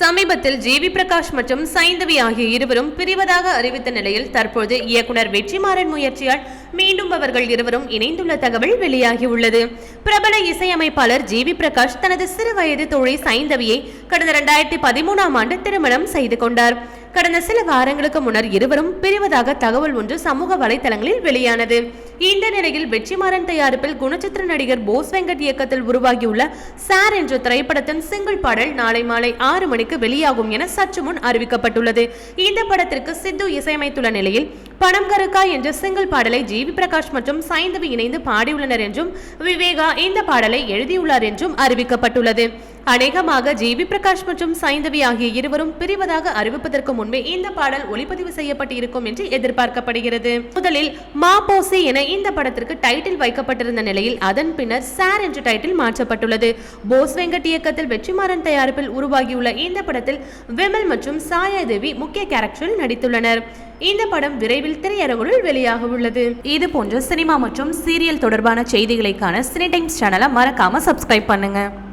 சமீபத்தில் ஜிவி பிரகாஷ் மற்றும் சைந்தவி ஆகிய இருவரும் பிரிவதாக அறிவித்த நிலையில் தற்போது இயக்குனர் வெற்றிமாறன் முயற்சியால் மீண்டும் அவர்கள் இருவரும் இணைந்துள்ள தகவல் வெளியாகியுள்ளது. பிரபல இசையமைப்பாளர் ஜிவி பிரகாஷ் தனது சிறு வயது தோழி சைந்தவியை கடந்த இரண்டாயிரத்தி பதிமூணாம் ஆண்டு திருமணம் செய்து கொண்டார். கடந்த சில வாரங்களுக்கு முன்னர் இருவரும் பிரிவதாக தகவல் ஒன்று சமூக வலைதளங்களில் வெளியானது. இந்த நிலையில் வெற்றிமாறன் தயாரிப்பில் குணச்சித்திர நடிகர் போஸ் வெங்கட் இயக்கத்தில் உருவாகியுள்ள சார் என்ற திரைப்படத்தின் சிங்கிள் பாடல் நாளை மாலை ஆறு மணிக்கு வெளியாகும் என சற்று முன் அறிவிக்கப்பட்டுள்ளது. இந்த படத்திற்கு சித்து இசையமைத்துள்ள நிலையில் பணம் கருக்கா என்ற சிங்கிள் பாடலை ஜிவி பிரகாஷ் மற்றும் சைந்தவி இணைந்து பாடியுள்ளனர் என்றும் விவேகா இந்த பாடலை எழுதியுள்ளார் என்றும் அறிவிக்கப்பட்டுள்ளது. அநேகமாக ஜிவி பிரகாஷ் மற்றும் சைந்தவி ஆகிய இருவரும் பிரிவதாக அறிவிப்பதற்கு முன்பே இந்த பாடல் ஒளிப்பதிவு செய்யப்பட்டு இருக்கும் என்று எதிர்பார்க்கப்படுகிறது. முதலில் மா போசி என இந்த படத்திற்கு டைட்டில் வைக்கப்பட்டிருந்த நிலையில் அதன் பின்னர் சார் என்ற டைட்டில் மாற்றப்பட்டுள்ளது. போஸ் வெங்கட் இயக்கத்தில் வெற்றிமாறன் தயாரிப்பில் உருவாகியுள்ள இந்த படத்தில் விமல் மற்றும் சாயாதேவி முக்கிய கேரக்டரில் நடித்துள்ளனர். இந்த படம் விரைவில் திரையரங்குகளில் வெளியாக உள்ளது. இது போன்ற சினிமா மற்றும் சீரியல் தொடர்பான செய்திகளைக்கான சினி டைம்ஸ் சேனலை மறக்காம சப்ஸ்கிரைப் பண்ணுங்க.